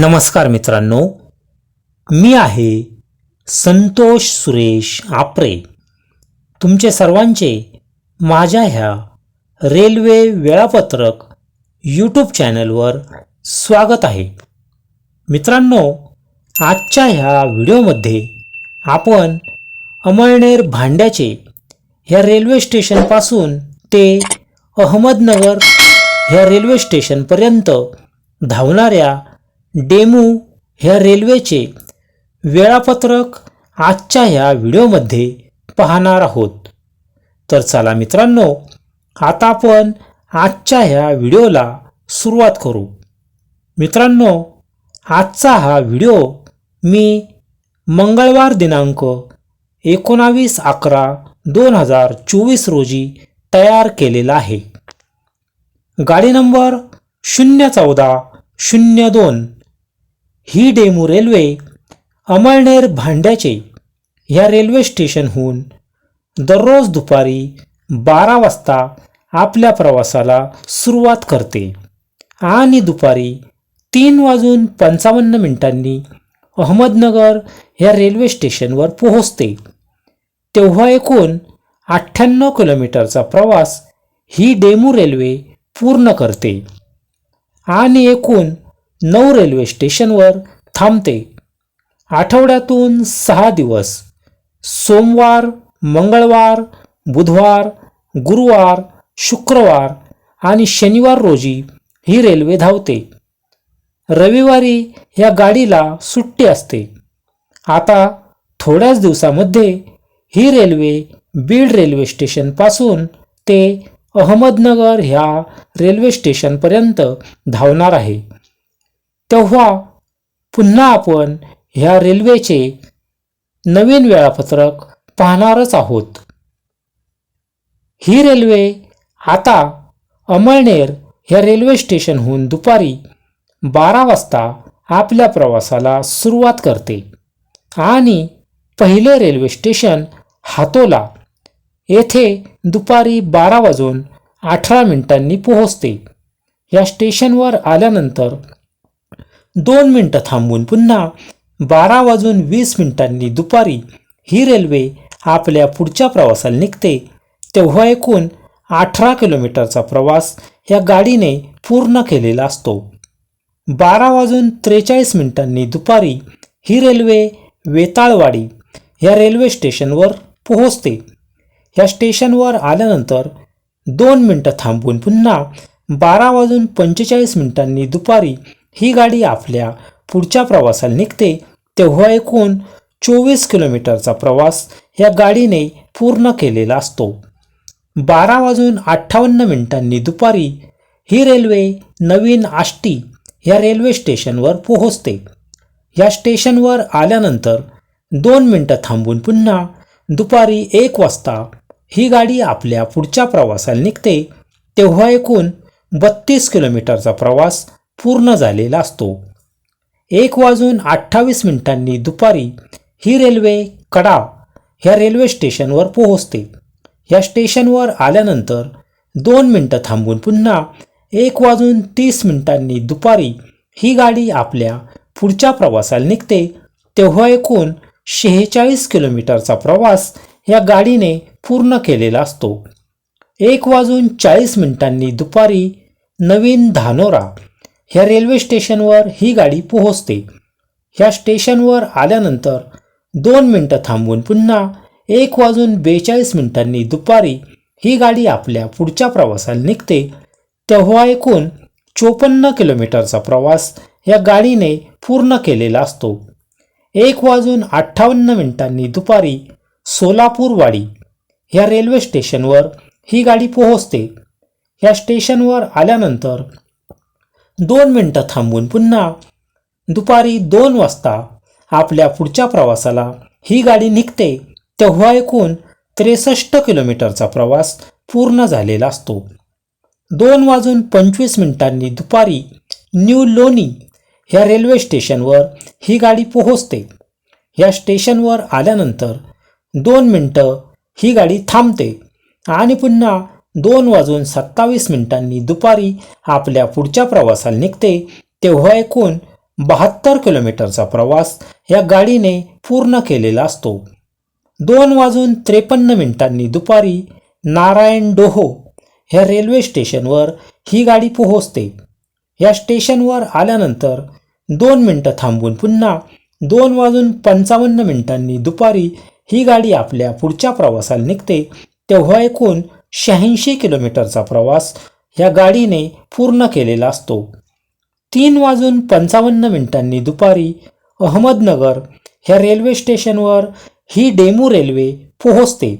नमस्कार मित्रांनो मी आहे संतोष सुरेश आपरे. तुमचे सर्वांचे माझ्या ह्या रेल्वे वेळापत्रक यूट्यूब चॅनलवर स्वागत आहे. मित्रांनो आजच्या ह्या व्हिडिओमध्ये आपण अमळनेर भांड्याचे ह्या रेल्वे स्टेशनपासून ते अहमदनगर ह्या रेल्वे स्टेशनपर्यंत धावणाऱ्या डेमू ह्या रेल्वेचे वेळापत्रक आजच्या ह्या व्हिडिओमध्ये पाहणार आहोत. तर चला मित्रांनो आता आपण आजच्या ह्या व्हिडिओला सुरुवात करू. मित्रांनो आजचा हा व्हिडिओ मी मंगळवार दिनांक एकोणावीस अकरा दोन हजार चोवीस रोजी तयार केलेला आहे. गाडी नंबर शून्य चौदा शून्य दोन ही डेमू रेल्वे अमळनेर भांड्याचे ह्या रेल्वे स्टेशनहून दररोज दुपारी बारा वाजता आपल्या प्रवासाला सुरुवात करते आणि दुपारी तीन वाजून पंचावन्न मिनिटांनी अहमदनगर ह्या रेल्वे स्टेशनवर पोहोचते. तेव्हा एकूण अठ्ठ्याण्णव किलोमीटरचा प्रवास ही डेमू रेल्वे पूर्ण करते. आणि एकूण नऊ रेल्वे स्टेशनवर थांबते. आठवड्यातून सहा दिवस. सोमवार मंगळवार बुधवार गुरुवार शुक्रवार आणि शनिवार रोजी ही रेल्वे धावते. रविवारी या गाडीला सुट्टी असते. आता थोड्याच दिवसामध्ये ही रेल्वे बीड रेल्वे स्टेशनपासून ते अहमदनगर ह्या रेल्वे स्टेशनपर्यंत धावणार आहे. तेव्हा पुन्हा आपण ह्या रेल्वेचे नवीन वेळापत्रक पाहणारच आहोत. ही रेल्वे आता अमळनेर ह्या रेल्वे स्टेशनहून दुपारी बारा वाजता आपल्या प्रवासाला सुरुवात करते आणि पहिले रेल्वे स्टेशन हातोला येथे दुपारी बारा वाजून अठरा मिनिटांनी पोहोचते. या स्टेशनवर आल्यानंतर दोन मिनटं थांबून पुन्हा बारा वाजून वीस मिनिटांनी दुपारी ही रेल्वे आपल्या पुढच्या प्रवासाला निघते. तेव्हा एकूण अठरा किलोमीटरचा प्रवास या गाडीने पूर्ण केलेला असतो. बारा वाजून त्रेचाळीस मिनिटांनी दुपारी ही रेल्वे वेताळवाडी या रेल्वे स्टेशनवर पोहोचते. या स्टेशनवर आल्यानंतर दोन मिनटं थांबून पुन्हा बारा वाजून पंचेचाळीस मिनिटांनी दुपारी ही गाडी आपल्या पुढच्या प्रवासाला निघते तेव्हा एकूण चोवीस किलोमीटरचा प्रवास या गाडीने पूर्ण केलेला असतो. बारा वाजून अठ्ठावन्न मिनिटांनी दुपारी ही रेल्वे नवीन आष्टी या रेल्वे स्टेशनवर पोहोचते. या स्टेशनवर आल्यानंतर दोन मिनटं थांबून पुन्हा दुपारी एक वाजता ही गाडी आपल्या पुढच्या प्रवासाला निघते तेव्हा एकूण बत्तीस किलोमीटरचा प्रवास पूर्ण झालेला असतो. एक वाजून अठ्ठावीस मिनिटांनी दुपारी ही रेल्वे कडा ह्या रेल्वे स्टेशनवर पोहोचते. या स्टेशनवर आल्यानंतर दोन मिनटं थांबून पुन्हा एक वाजून तीस मिनिटांनी दुपारी ही गाडी आपल्या पुढच्या प्रवासाला निघते. तेव्हा एकूण शेहेचाळीस किलोमीटरचा प्रवास या गाडीने पूर्ण केलेला असतो. एक वाजून चाळीस मिनिटांनी दुपारी नवीन धानोरा ह्या रेल्वे स्टेशनवर ही गाडी पोहोचते. ह्या स्टेशनवर आल्यानंतर दोन मिनटं थांबून पुन्हा एक वाजून बेचाळीस मिनिटांनी दुपारी ही गाडी आपल्या पुढच्या प्रवासाला निघते. तेव्हा एकूण चोपन्न किलोमीटरचा प्रवास या गाडीने पूर्ण केलेला असतो. एक वाजून अठ्ठावन्न मिनिटांनी दुपारी सोलापूरवाडी ह्या रेल्वे स्टेशनवर ही गाडी पोहोचते. ह्या स्टेशनवर आल्यानंतर दोन मिनटं थांबून पुन्हा. दुपारी दोन वाजता आपल्या पुढच्या प्रवासाला ही गाडी निघते तेव्हा एकूण त्रेसष्ट किलोमीटरचा प्रवास पूर्ण झालेला असतो. दोन वाजून पंचवीस मिनिटांनी दुपारी न्यू लोणी ह्या रेल्वे स्टेशनवर ही गाडी पोहोचते. या स्टेशनवर आल्यानंतर दोन मिनटं ही गाडी थांबते आणि पुन्हा दोन वाजून सत्तावीस मिनिटांनी दुपारी आपल्या पुढच्या प्रवासाला निघते तेव्हा एकूण बहात्तर किलोमीटरचा प्रवास या गाडीने पूर्ण केलेला असतो. दोन वाजून त्रेपन्न मिनिटांनी दुपारी नारायण डोहो ह्या रेल्वे स्टेशनवर ही गाडी पोहोचते. या स्टेशनवर आल्यानंतर दोन मिनटं थांबून पुन्हा दोन वाजून पंचावन्न मिनिटांनी दुपारी ही गाडी आपल्या पुढच्या प्रवासाला निघते तेव्हा एकूण शहाऐंशी किलोमीटरचा प्रवास ह्या गाडीने पूर्ण केलेला असतो. तीन वाजून पंचावन्न मिनिटांनी दुपारी अहमदनगर ह्या रेल्वे स्टेशनवर ही डेमू रेल्वे पोहोचते.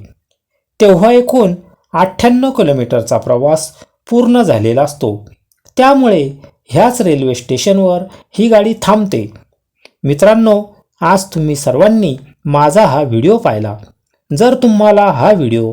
तेव्हा एकूण अठ्ठ्याण्णव किलोमीटरचा प्रवास पूर्ण झालेला असतो. त्यामुळे ह्याच रेल्वे स्टेशनवर ही गाडी थांबते. मित्रांनो आज तुम्ही सर्वांनी माझा हा व्हिडिओ पाहिला. जर तुम्हाला हा व्हिडिओ